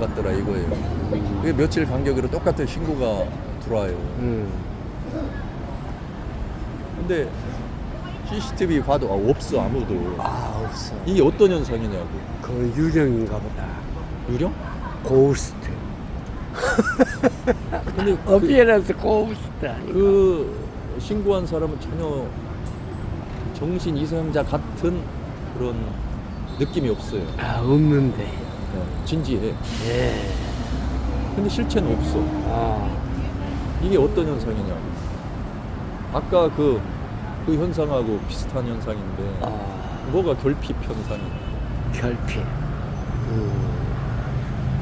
같더라 이거예요. 그게 며칠 간격으로 똑같은 신고가 들어와요. 음. 근데 CCTV 봐도 아, 없어 아무도. 아 없어. 이게 어떤 현상이냐고. 그건 유령인가 보다. 유령? 고스트. 근데 그, 어피에런스 고스트 아니고. 그 신고한 사람은 전혀 정신 이상자 같은 그런 느낌이 없어요. 아 없는데. 어, 진지해. 예. 근데 실체는 없어. 아. 이게 어떤 현상이냐고. 아까 그, 그 현상하고 비슷한 현상인데 아. 뭐가 결핍 현상이야. 결핍. 음.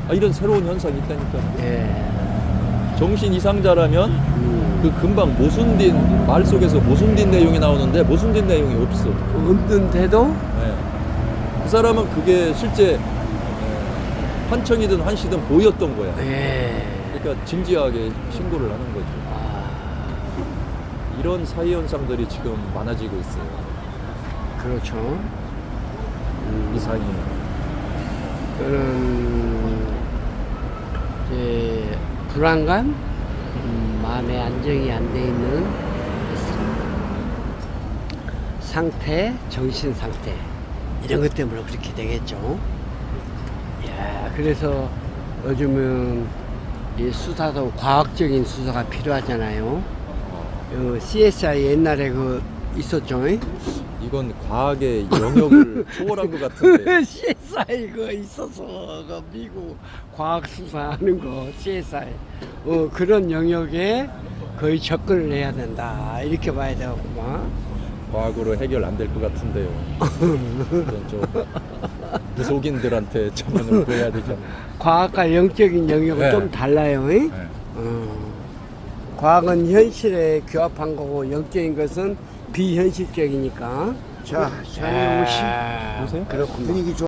아, 이런 새로운 현상이 있다니까. 예. 정신 이상자라면 음. 그 금방 모순된 말 속에서 모순된 내용이 나오는데 모순된 내용이 없어. 없는데도 예. 그 사람은 그게 실제 예, 환청이든 환시든 보였던 거야. 예. 그러니까 진지하게 신고를 하는 거죠. 아. 이런 사회 현상들이 지금 많아지고 있어요. 그렇죠. 음. 이상이. 그런 이제 불안감, 음, 마음의 안정이 안 돼 있는 상태, 정신 상태 이런 것 때문에 그렇게 되겠죠. 야, 그래서 요즘은 이 수사도 과학적인 수사가 필요하잖아요. 어, CSI 옛날에 그 있었죠. 이건 과학의 영역을 초월한 것 같은데. CSI 그 있어서 그 미국 과학 수사하는 거 CSI 어 그런 영역에 거의 접근을 해야 된다 이렇게 봐야 되겠구만. 과학으로 해결 안 될 것 같은데요. 이건 좀 무속인들한테 전문을 구해야 되잖아요. 과학과 영적인 영역은 네. 좀 달라요. 잉? 네. 어. 과학은 현실에 규합한 거고 영적인 것은 비현실적이니까. 자, 샤니 오시 보세요. 그렇군요. 분위기 좋아.